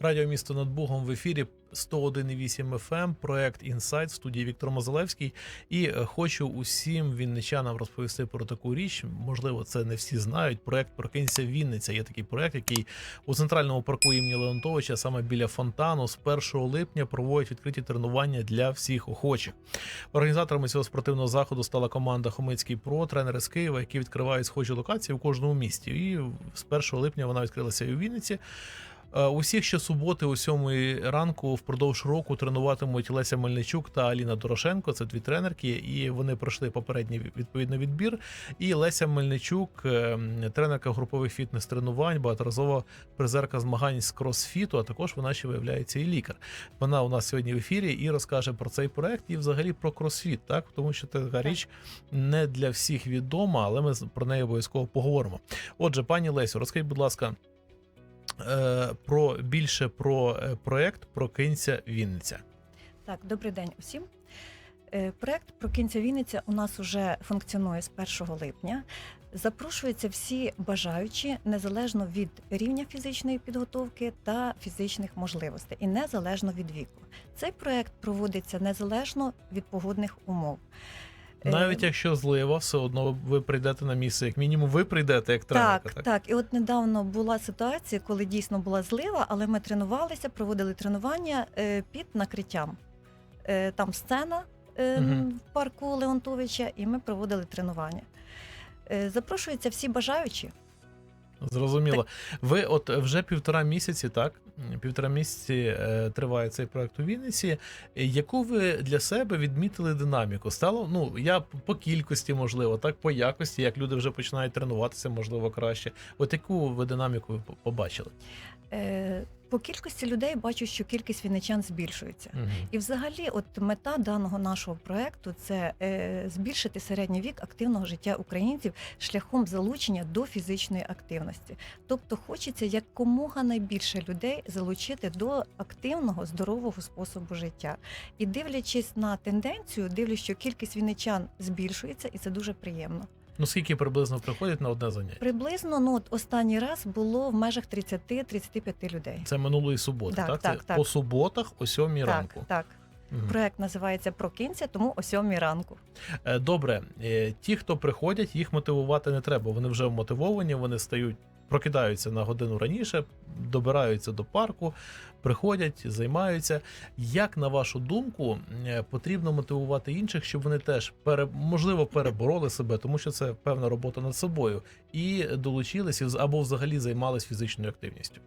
Радіо місто над Бугом в ефірі 101,8 FM, проект Інсайт студії Віктор Мозалевський. І е, хочу усім вінничанам розповісти про таку річ. Можливо, це не всі знають. Проект Прокинься Вінниця. Є такий проект, який у центральному парку імені Леонтовича, саме біля фонтану, з 1 липня проводять відкриті тренування для всіх охочих. Організаторами цього спортивного заходу стала команда Хомицький Про, тренери з Києва, які відкривають схожі локації у кожному місті. І з 1 липня вона відкрилася і у Вінниці. Е, Усіх щосуботи о 7 ранку впродовж року тренуватимуть Леся Мельничук та Аліна Дорошенко. Це дві тренерки, і вони пройшли попередній відповідний відбір. І Леся Мельничук, е, тренерка групових фітнес-тренувань, багаторазова призерка змагань з кросфіту. А також вона ще виявляється і лікар. Вона у нас сьогодні в ефірі і розкаже про цей проект і взагалі про кросфіт, так тому що така річ не для всіх відома, але ми про неї обов'язково поговоримо. Отже, пані Лесю, розкажіть, будь ласка. Е, Про більше про е, проект Прокинься Вінниця. Так, добрий день усім. Е, Проект Прокинця Вінниця у нас вже функціонує з 1 липня. Запрошуються всі бажаючі незалежно від рівня фізичної підготовки та фізичних можливостей, і незалежно від віку. Цей проект проводиться незалежно від погодних умов. Е, Навіть якщо злива, все одно ви прийдете на місце. Як мінімум, ви прийдете як тренерка. Так, так, І от недавно була ситуація, коли дійсно була злива, але ми тренувалися, проводили тренування е, під накриттям. Е, Там сцена в парку Леонтовича, і ми проводили тренування. Запрошуються всі бажаючі. Зрозуміло. Ви от вже півтора місяці, так? Півтора місяці е, триває цей проект у Вінниці. Яку ви для себе відмітили динаміку? Стало ну я по кількості, можливо, так по якості, як люди вже починають тренуватися, можливо, краще. От яку ви динаміку побачили? Е, По кількості людей бачу, що кількість вінничан збільшується. Мгм. І взагалі, от мета даного нашого проекту це е, збільшити середній вік активного життя українців шляхом залучення до фізичної активності. Тобто хочеться якомога найбільше людей залучити до активного здорового способу життя. І дивлячись на тенденцію, дивлюсь, що кількість вінничан збільшується, і це дуже приємно. Ну скільки приблизно приходять на одне заняття? Приблизно ну останній раз було в межах 30-35 людей. Це минулої суботи, так? Так, Це так, так. по суботах о сьомій ранку. Так, Угу. Проект називається Прокинься, тому о сьомій ранку. Е, Добре, Е, ті, хто приходять, їх мотивувати не треба. Вони вже вмотивовані, вони стають, прокидаються на годину раніше, добираються до парку, приходять, займаються. Як на вашу думку, потрібно мотивувати інших, щоб вони теж пере, можливо перебороли себе, тому що це певна робота над собою, і долучилися або взагалі займались фізичною активністю.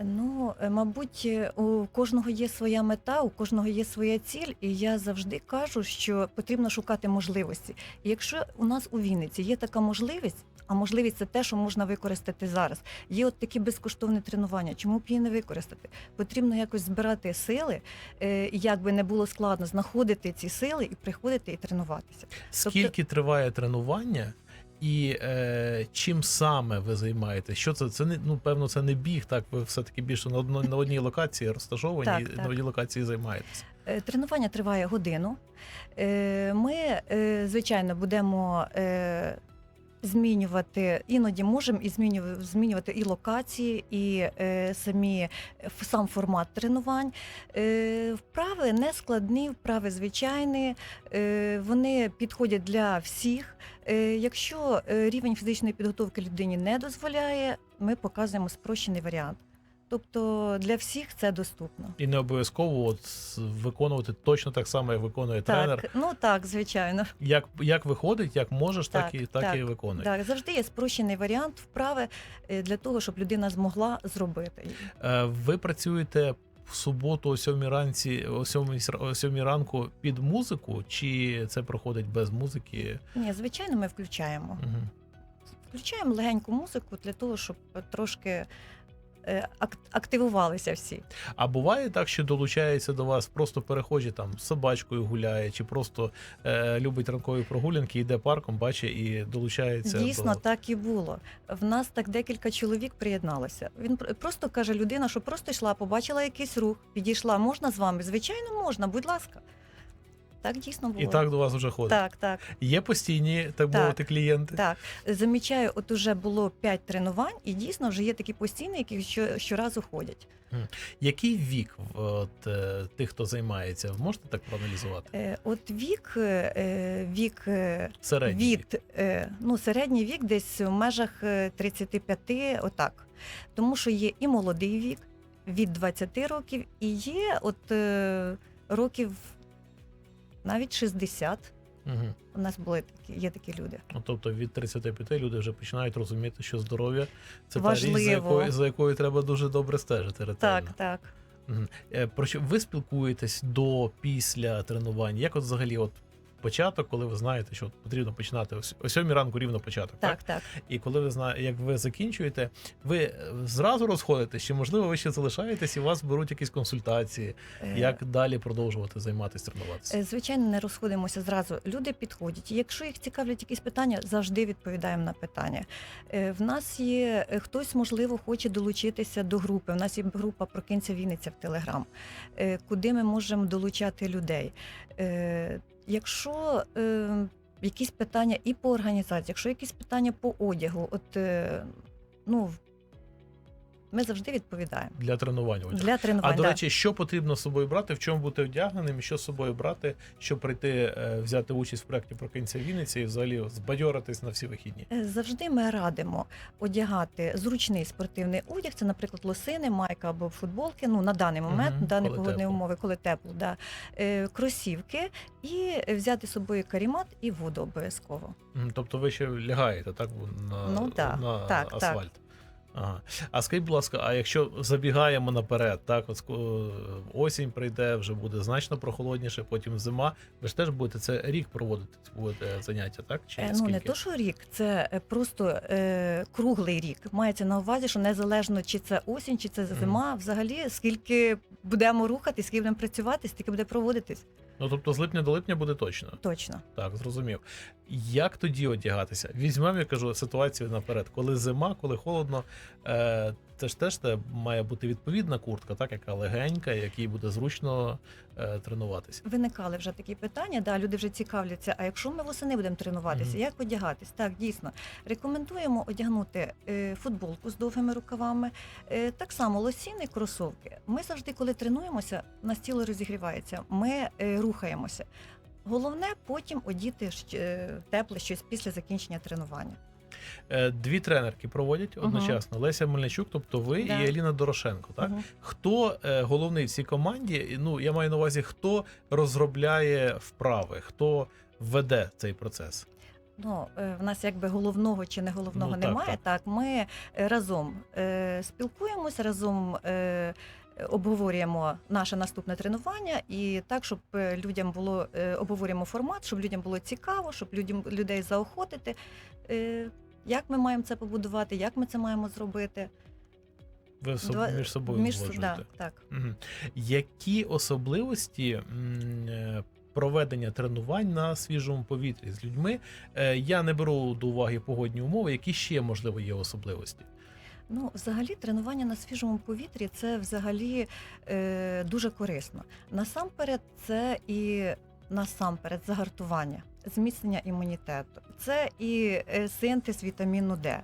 Ну, е, мабуть, е, у кожного є своя мета, у кожного є своя ціль, і я завжди кажу, що потрібно шукати можливості. І якщо у нас у Вінниці є така можливість, а можливість це те, що можна використати зараз. Є от такі безкоштовні тренування. Чому б її не використати? Потрібно якось збирати сили, е, як би не було складно, знаходити ці сили і приходити і тренуватися. Скільки триває тренування? І е, чим саме ви займаєтесь? Що це? Це не ну певно, це не біг. Так, ви все-таки більше на одно, на одній локації розташовані, Так, так. на одній локації займаєтесь. Е, Тренування триває годину. Е, Ми, звичайно, будемо змінювати, іноді можемо і змінювати, змінювати і локації, і е, самі ф- сам формат тренувань. Е, Вправи не складні, вправи звичайні, е, вони підходять для всіх. Е, Якщо е, рівень фізичної підготовки людині не дозволяє, ми показуємо спрощений варіант. Тобто для всіх це доступно. І не обов'язково от виконувати точно так само, як виконує тренер. Ну так, звичайно. Як, як виходить, як можеш, так, Так, і так, так, і виконує. Так, завжди є спрощений варіант вправи е, для того, щоб людина змогла зробити. Е, ви працюєте в суботу о сьомій ранці, о сьомій, о сьомій ранку під музику, чи це проходить без музики? Ні, звичайно, ми включаємо. Угу. Включаємо легеньку музику для того, щоб трошки активувалися всі. А буває так, що долучається до вас просто перехожі там з собачкою гуляє, чи просто е, любить ранкові прогулянки, йде парком, бачить і долучається Дійсно, до так і було. В нас так декілька чоловік приєдналося. Він просто каже: людина, що просто йшла, побачила якийсь рух, підійшла. Можна з вами? Звичайно, можна, будь ласка. Так дійсно було. і так до вас вже ходить. так, так. Є постійні, так Так. мовити, клієнти. Так, замічаю, от уже було 5 тренувань, і дійсно вже є такі постійні, які що, щоразу ходять. Який вік от, е, тих, хто займається, можете так проаналізувати? Е, от вік, е, вік Середній від е, ну, середній вік десь в межах е, 35, отак. Тому що є і молодий вік від 20 років, і є от років навіть 60. Угу. У нас були такі, є такі люди. Ну, тобто від 35 люди вже починають розуміти, що здоров'я це та річ, за якою, за якою треба дуже добре стежити. Ретельно. Так, так. Е, Про що ви спілкуєтесь до після тренувань? Як от взагалі от початок, коли ви знаєте, що потрібно починати о с- сьомій ранку рівно початок, так? Так, так. І коли ви знаєте, як ви закінчуєте, ви е, зразу розходитесь, чи можливо ви ще залишаєтесь і вас беруть якісь консультації, Е, як далі продовжувати займатися, тренуватися? Е, Звичайно, не розходимося зразу. Люди підходять. Якщо їх цікавлять якісь питання, завжди відповідаємо на питання. В нас є хтось, можливо, хоче долучитися до групи. У нас є група Прокинься Вінниця в Телеграм, куди ми можемо долучати людей. Якщо е, якісь питання і по організації, якщо якісь питання по одягу, от е, ну ми завжди відповідаємо Для тренувань. одяг? для тренувань. А до речі, що потрібно з собою брати, в чому бути одягненим, і що з собою брати, щоб прийти е, взяти участь в проєкті Прокинься Вінниці і взагалі збадьоритись на всі вихідні? Е, Завжди ми радимо одягати зручний спортивний одяг. Це, наприклад, лосини, майка або футболки. Ну на даний момент, на дані погодні тепло. умови, коли тепло, да. е, кросівки і взяти з собою карімат і воду обов'язково. Тобто ви ще лягаєте так на, Ну, да. на Так, так. Ага. А скажіть, будь ласка, а якщо забігаємо наперед, так от ско- осінь прийде, вже буде значно прохолодніше, потім зима. Ви ж теж будете це рік проводити будете заняття, так? Чи Е, Ну не то, що рік, це е, просто е, круглий рік. Мається на увазі, що незалежно чи це осінь, чи це зима, взагалі скільки будемо рухати, скільки будемо працювати, стільки буде проводитись. Ну тобто з липня до липня буде точно. Точно. Так, зрозумів. Як тоді одягатися? Візьмемо, я кажу, ситуацію наперед. Коли зима, коли холодно, е, це ж теж те має бути відповідна куртка, так, яка легенька, якій буде зручно е, тренуватися. Виникали вже такі питання. Да, люди вже цікавляться. А якщо ми восени будемо тренуватися, Мгм. як одягатись? Так, дійсно рекомендуємо одягнути е, футболку з довгими рукавами, е, так само лосіни, кросовки. Ми завжди, коли тренуємося, у нас тіло розігрівається. Ми е, рухаємося. Головне потім одіти е, тепле щось після закінчення тренування. Е, Дві тренерки проводять одночасно. Леся Мельничук, тобто ви Да. і Аліна Дорошенко. Так хто е, головний в цій команді? Ну я маю на увазі, хто розробляє вправи, хто веде цей процес. Ну, е, в нас якби головного чи не головного Ну, так, немає. Так, ми е, разом е, спілкуємося, разом е, обговорюємо наше наступне тренування, і так, щоб людям було е, обговорюємо формат, щоб людям було цікаво, щоб людям людей заохотити. Е, як ми маємо це побудувати, як ми це маємо зробити? Ви Два- між собою між, да, так. Мгм. Які особливості е, проведення тренувань на свіжому повітрі з людьми? Е, Я не беру до уваги погодні умови, які ще можливо є особливості. Ну, взагалі, тренування на свіжому повітрі це взагалі е, дуже корисно. Насамперед, це і насамперед загартування, зміцнення імунітету, це і е, синтез вітаміну Д,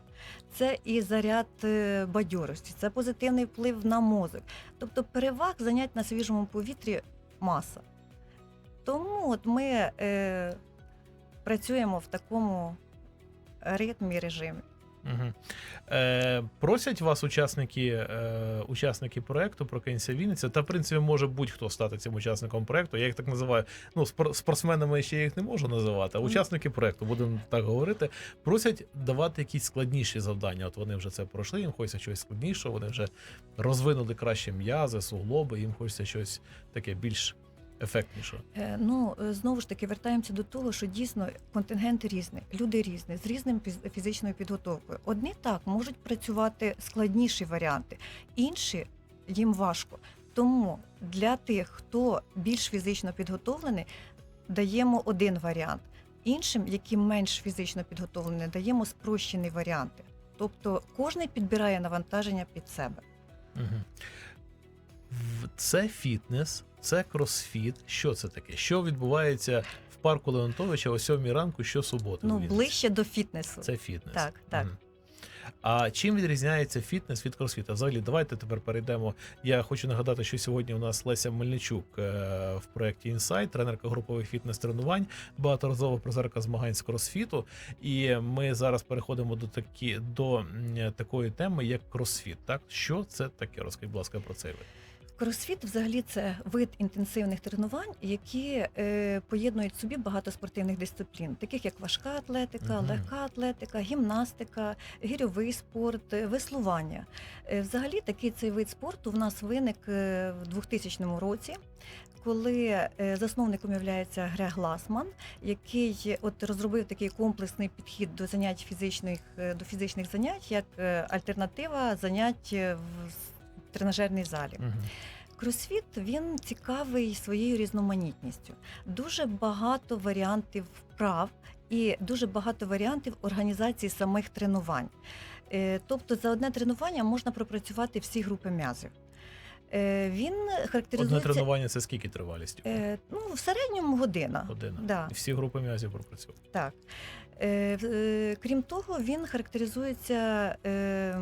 це і заряд е, бадьорості, це позитивний вплив на мозок. Тобто переваг занять на свіжому повітрі маса. Тому от ми е, працюємо в такому ритмі режимі. Угу. Е, просять вас учасники, е, учасники проекту Прокинься Вінниця, та в принципі може будь-хто стати цим учасником проекту. Я їх так називаю. Ну, спор- спортсменами ще я їх не можу називати, а учасники проекту, будемо так говорити, просять давати якісь складніші завдання. От вони вже це пройшли, їм хочеться щось складнішого, вони вже розвинули краще м'язи, суглоби, їм хочеться щось таке більш ефектніше? Е, Ну е, знову ж таки вертаємося до того, що дійсно контингент різний, люди різні, з різним фізичною підготовкою. Одні так можуть працювати складніші варіанти, інші їм важко. Тому для тих, хто більш фізично підготовлений, даємо один варіант. Іншим, які менш фізично підготовлені, даємо спрощені варіанти. Тобто кожен підбирає навантаження під себе. Угу. Це фітнес, це кросфіт. Що це таке? Що відбувається в парку Леонтовича о 7 ранку щосуботи? Ну ближче до фітнесу. Це фітнес. Так, так. Мгм. А чим відрізняється фітнес від кросфіта? Взагалі, давайте тепер перейдемо. Я хочу нагадати, що сьогодні у нас Леся Мельничук е, в проєкті Insight, тренерка групових фітнес-тренувань, багаторазова призерка змагань з кросфіту. І ми зараз переходимо до такі до такої теми, як кросфіт. Так, що це таке? Розкажіть, будь ласка, про цей вид. Кросфіт взагалі це вид інтенсивних тренувань, які е, поєднують в собі багато спортивних дисциплін, таких як важка атлетика, Мгм. легка атлетика, гімнастика, гірьовий спорт, е, веслування. Е, взагалі такий цей вид спорту в нас виник е, в 2000 році. Коли е, засновником є Грег Гласман, який от розробив такий комплексний підхід до занять фізичних е, до фізичних занять як альтернатива занять в тренажерній залі. Мгм. Кросфіт він цікавий своєю різноманітністю. Дуже багато варіантів вправ і дуже багато варіантів організації самих тренувань. Е, Тобто за одне тренування можна пропрацювати всі групи м'язів. Е, Він Одне тренування це скільки тривалістю? е, ну, в середньому година. Година. Да. І всі групи м'язів пропрацювали. Так. Е, е, крім того, він характеризується е,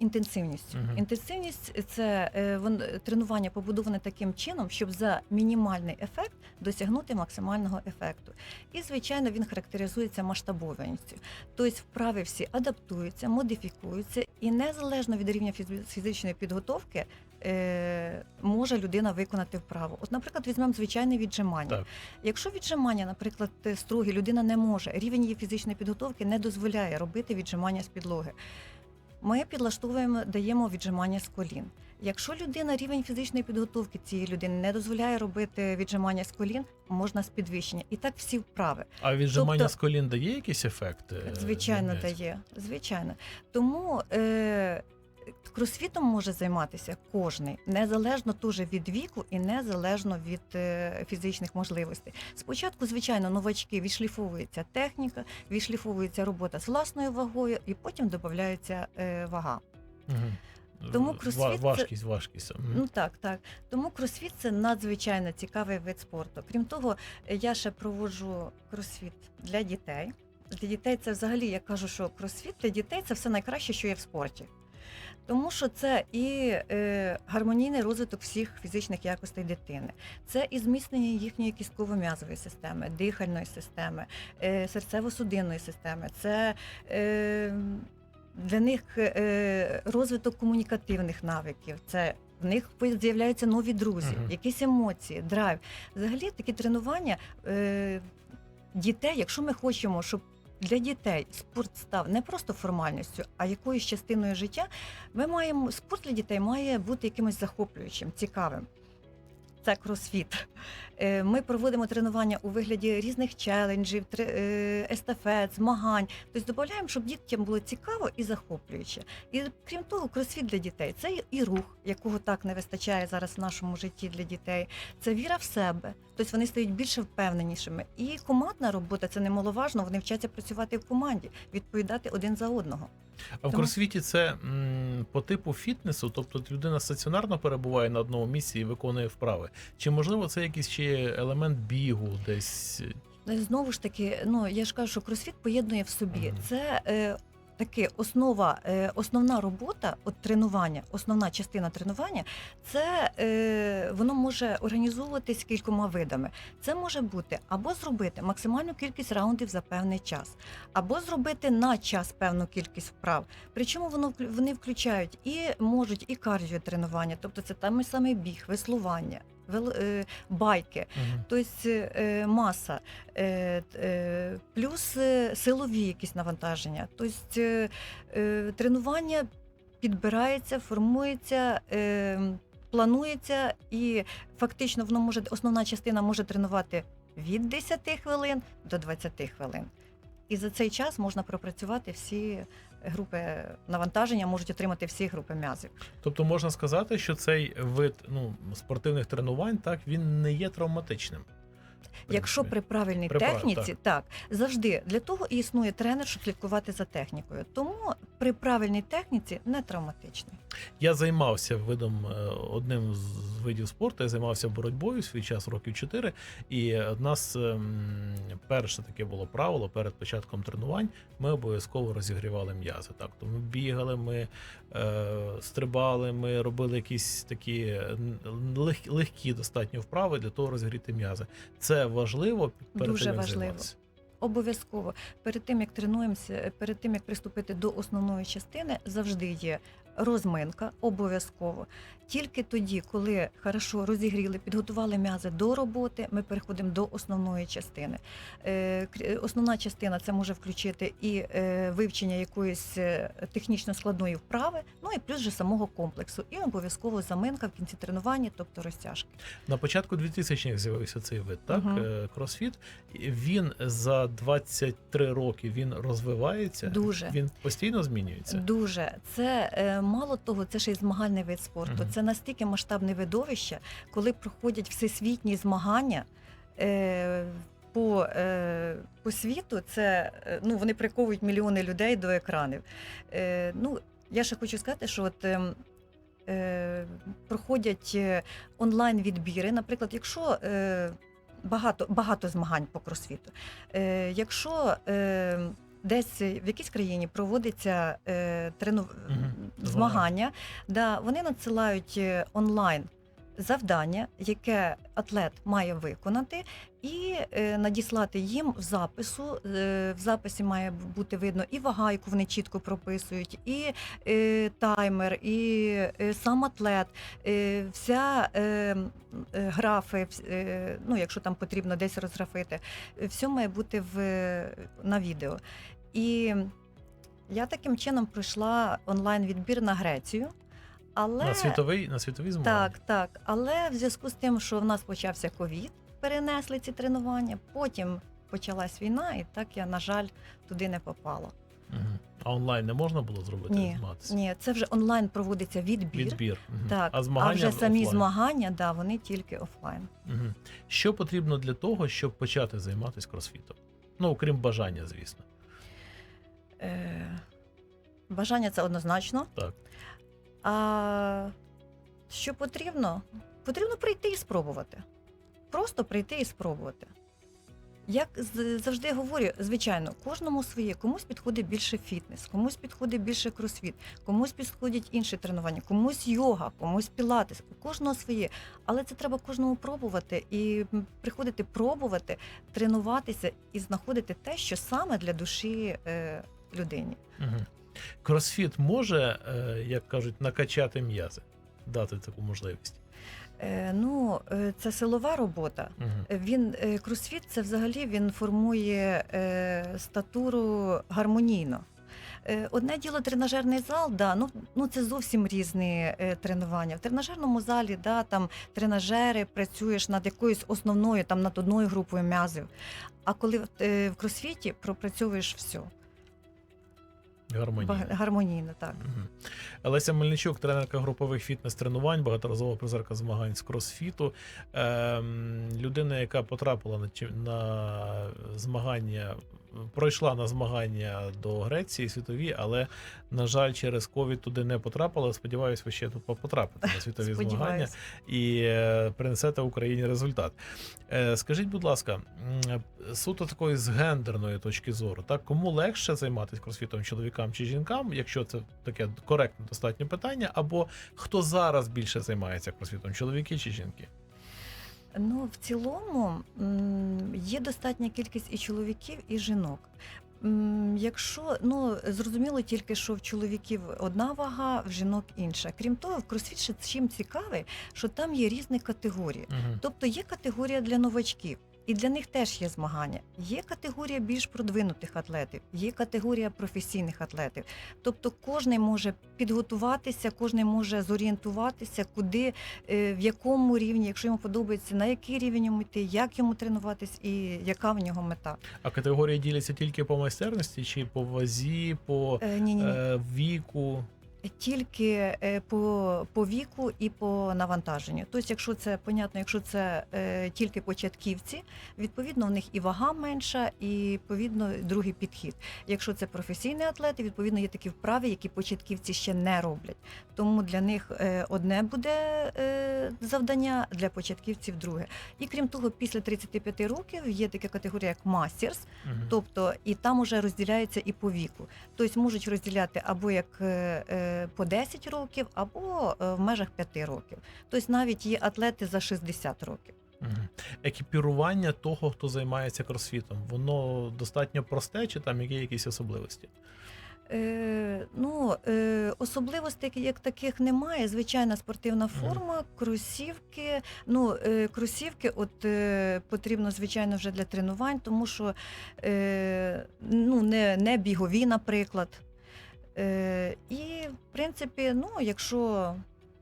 інтенсивністю. Мгм. Інтенсивність це е, тренування побудоване таким чином, щоб за мінімальний ефект досягнути максимального ефекту. І, звичайно, він характеризується масштабованістю. Тобто вправи всі адаптуються, модифікуються, і незалежно від рівня фізичної підготовки. Е, може людина виконати вправу. От, наприклад, візьмемо звичайне віджимання. Так. Якщо віджимання, наприклад, строгі, людина не може, рівень її фізичної підготовки не дозволяє робити віджимання з підлоги. Ми підлаштовуємо, даємо віджимання з колін. Якщо людина рівень фізичної підготовки цієї людини не дозволяє робити віджимання з колін, можна з підвищення. І так всі вправи. А віджимання Тобто- з колін дає якісь ефект? е, Звичайно, дає. Звичайно. Тому е, кросфітом може займатися кожний, незалежно дуже від віку і незалежно від е, фізичних можливостей. Спочатку, звичайно, новачки відшліфовується техніка, відшліфовується робота з власною вагою, і потім додається е, вага. Тому кросфіт важкість, важкість. Ну так, так. Тому кросфіт це надзвичайно цікавий вид спорту. Крім того, я ще проводжу кросфіт для дітей. Для дітей це взагалі я кажу, що кросфіт для дітей це все найкраще, що є в спорті. Тому що це і е, гармонійний розвиток всіх фізичних якостей дитини, це і зміцнення їхньої кістково-м'язової системи, дихальної системи, е, серцево-судинної системи, це е, для них е, розвиток комунікативних навиків, це в них з'являються нові друзі, Мгм. якісь емоції, драйв. Взагалі такі тренування е, дітей, якщо ми хочемо, щоб для дітей спорт став не просто формальністю, а якоюсь частиною життя, ми маємо спорт для дітей має бути якимось захоплюючим, цікавим. Це кросфіт. Е, Ми проводимо тренування у вигляді різних челенджів, е, естафет, змагань. Тобто додаємо, щоб дітям було цікаво і захоплююче. І крім того, кросфіт для дітей це і рух, якого так не вистачає зараз в нашому житті для дітей. Це віра в себе. Тобто вони стають більше впевненішими. І командна робота це немаловажно. Вони вчаться працювати в команді, відповідати один за одного. А в Тому- кросфіті це по типу фітнесу, тобто людина стаціонарно перебуває на одному місці і виконує вправи. Чи можливо це якийсь ще елемент бігу десь? Ну, Знову ж таки, ну я ж кажу, що кросфіт поєднує в собі. Це е, таки основа, е, основна робота, от тренування, основна частина тренування, це е, воно може організовуватись кількома видами. Це може бути або зробити максимальну кількість раундів за певний час, або зробити на час певну кількість вправ. Причому воно вони включають і можуть і кардіотренування, тобто це там саме біг, веслування, байки. Мгм. Тобто е, маса, е, е, плюс е, силові якісь навантаження. Тобто е, е, тренування підбирається, формується е, планується, і фактично воно може основна частина може тренувати від 10 хвилин до 20 хвилин. І за цей час можна пропрацювати всі групи навантаження, можуть отримати всі групи м'язів. Тобто можна сказати, що цей вид ну, спортивних тренувань так він не є травматичним. Якщо при правильній При техніці, техніці, так. завжди для того і існує тренер, щоб слідкувати за технікою. Тому при правильній техніці не травматичний. Я займався видом е, одним з видів спорту. Я займався боротьбою свій час років 4. І в нас ем, перше таке було правило перед початком тренувань. Ми обов'язково розігрівали м'язи. Так, то ми бігали, ми е, стрибали, ми робили якісь такі легкі достатньо вправи для того розігріти м'язи. Це важливо перед Дуже тим, важливо. займатися. Обов'язково. Перед тим як тренуємося, перед тим як приступити до основної частини, завжди є розминка, обов'язково. Тільки тоді, коли хорошо розігріли, підготували м'язи до роботи, ми переходимо до основної частини. Е, Основна частина це може включити і е, вивчення якоїсь е, технічно складної вправи, ну і плюс же самого комплексу. І обов'язково заминка в кінці тренування, тобто розтяжки. На початку 2000-х з'явився цей вид, так? Е, Кросфіт. Він за 23 роки він розвивається. Дуже. Він постійно змінюється. Дуже це мало того, це ще й змагальний вид спорту. Мгм. Це настільки масштабне видовище, коли проходять всесвітні змагання. Е, по, е, по світу це е, ну вони приковують мільйони людей до екранів. Е, ну я ще хочу сказати, що от ем, е, проходять е, онлайн відбіри. Наприклад, якщо е, багато, багато змагань по кросфіту, е, якщо е, десь в якійсь країні проводиться е, трену... Угу. змагання, да, вони надсилають е, онлайн. Завдання, яке атлет має виконати, і е, надіслати їм в запису. Е, в записі має бути видно і вага, яку вони чітко прописують, і е, таймер, і сам атлет, вся графи, ну якщо там потрібно десь розграфити, все має бути в, на відео. І я таким чином пройшла онлайн відбір на Грецію. Але На світовий, на світові змагання. так, так. Але в зв'язку з тим, що в нас почався ковід, перенесли ці тренування. Потім почалась війна, і так я, на жаль, туди не попала. А онлайн не можна було зробити Ні, змагатися? Ні, це вже онлайн проводиться відбір. Відбір. Так, А змагання вже самі офлайн. змагання, да, вони тільки офлайн. Що потрібно для того, щоб почати займатися кросфітом? Ну, окрім бажання, звісно. Е, бажання це однозначно. Так. А що потрібно? Потрібно прийти і спробувати. Просто прийти і спробувати. Як завжди говорю, звичайно, кожному своє, комусь підходить більше фітнес, комусь підходить більше кросфіт, комусь підходять інші тренування, комусь йога, комусь пілатес, у кожного своє. Але це треба кожному пробувати і приходити пробувати, тренуватися і знаходити те, що саме для душі е, людині. Мгм. Кросфіт може, е, як кажуть, накачати м'язи, дати таку можливість. Е, ну, е, це силова робота. Мгм. Він кросфіт це взагалі він формує статуру гармонійно. Одне діло тренажерний зал, да, ну, ну це зовсім різні е, тренування. В тренажерному залі да, там тренажери, працюєш над якоюсь основною, там над одною групою м'язів. А коли в- е, в кросфіті пропрацьовуєш все Гармонійно. гармонійно, так. Угу. Леся Мельничук, тренерка групових фітнес-тренувань, багаторазова призерка змагань з кросфіту. Ем, людина, яка потрапила на, на змагання, пройшла на змагання до Греції світові, але, на жаль, через ковід туди не потрапила. Сподіваюсь, ви ще тут потрапите на світові змагання і е, принесете Україні результат. Е, Скажіть, будь ласка, суто такої з гендерної точки зору, так кому легше займатися кросфітом чоловікам чи жінкам, якщо це таке коректне достатньо питання, або хто зараз більше займається кросфітом, чоловіки чи жінки? Ну, в цілому є достатня кількість і чоловіків, і жінок. Якщо ну зрозуміло тільки, що в чоловіків одна вага, в жінок інша. Крім того, в кросфіт ще чим цікавий, що там є різні категорії. Угу. Тобто є категорія для новачків. І для них теж є змагання. Є категорія більш продвинутих атлетів, є категорія професійних атлетів. Тобто кожен може підготуватися, кожен може зорієнтуватися, куди, е, в якому рівні, якщо йому подобається, на який рівень йому йти, як йому тренуватись і яка в нього мета. А категорії діляться тільки по майстерності, чи по вазі, по Е, ні, ні, ні. е, віку. Тільки е, по, по віку і по навантаженню. Тобто, якщо це понятно, якщо це е, тільки початківці, відповідно у них і вага менша, і відповідно другий підхід. Якщо це професійні атлети, відповідно є такі вправи, які початківці ще не роблять. Тому для них е, одне буде е, завдання, для початківців друге. І крім того, після 35 років є така категорія, як мастерс, Мгм. Тобто і там уже розділяється і по віку. Тобто можуть розділяти або як е, е, по 10 років, або е, в межах 5 років. Тобто навіть є атлети за 60 років. Екіпірування того, хто займається кросфітом, воно достатньо просте, чи там є якісь особливості? Е, ну, е, особливостей як таких немає. Звичайна спортивна форма, кросівки. Ну, е, кросівки от, е, потрібно, звичайно, вже для тренувань, тому що е, ну, не, не бігові, наприклад. Е, і, в принципі, ну, якщо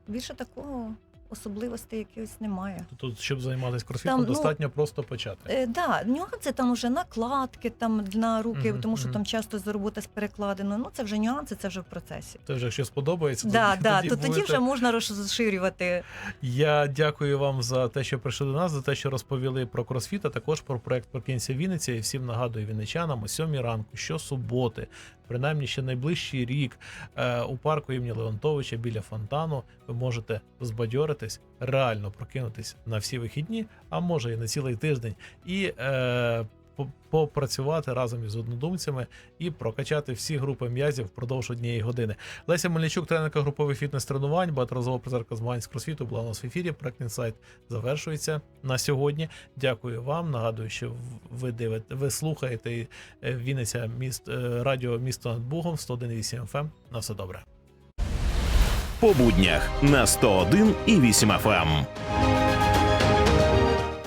більше такого особливостей якихось немає. Тут, щоб займатися кросфітом, Там, ну, достатньо просто почати. Е, да, нюанси там вже накладки там на руки, Мгм, тому що мгм. там часто за робота з перекладиною. Ну це вже нюанси, це вже в процесі. Це вже якщо сподобається, Да, тоді, да, тоді то тоді будете- вже можна розширювати. Я дякую вам за те, що прийшли до нас, за те, що розповіли про кросфіт, а також про проект Прокинься Вінниця. І всім нагадую вінничанам о 7 ранку, щосуботи, принаймні ще найближчий рік е, у парку імені Леонтовича біля фонтану ви можете збадьоритись, реально прокинутись на всі вихідні, а може і на цілий тиждень, і е, попрацювати разом із однодумцями і прокачати всі групи м'язів впродовж однієї години. Леся Мельничук, тренерка групових фітнес-тренувань, багаторазова призерка змагань з кросфіту, була у нас в ефірі. Інсайт завершується на сьогодні. Дякую вам. Нагадую, що ви дивите, ви слухаєте е, Вінниця міст е, радіо місто над Бугом 101,8 FM. На все добре. По буднях на 101 і 8 FM.